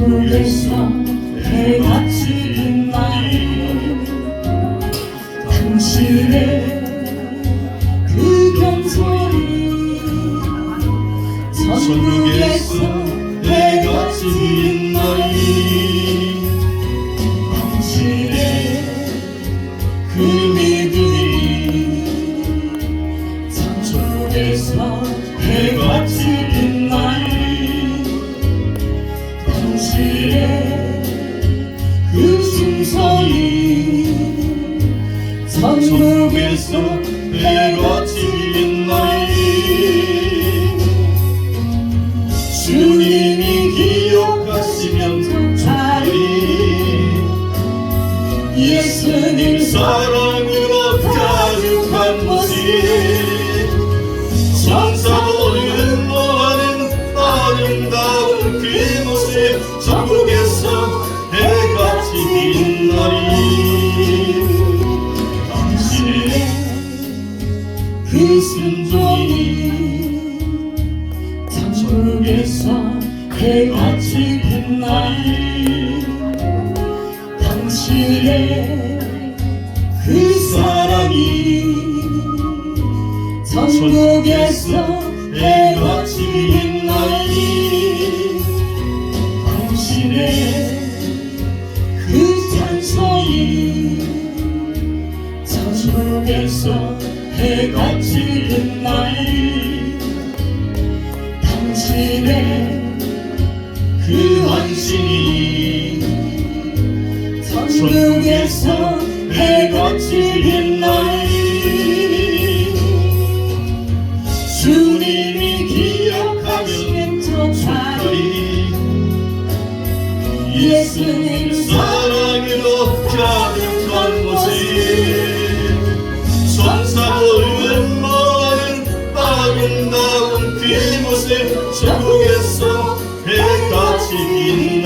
물에서 해가 지는 날 당신의 그 경소리 천국에서 해가 지는 날이 당신의 그 믿음이 천국에서 해가 지는 천국에서 해가 지는 날이 주님이 기억하시면 좋으리. 예수님 사랑으로 가득한 모습 천사도 흠모하는 아름다운 그 모습 천국에서 해가 지는 날이 그 순종이 천국에서 지는 날이 당신의 그 사랑이 천국에서 지는 날이 당신의 그 찬송이 천국에서 해가 지는 날이 당신의 그 헌신이 천국에서 해가 지는 날이 주님이 기억하면 좋으리 예수님 사 것을 지구에서 해가 지니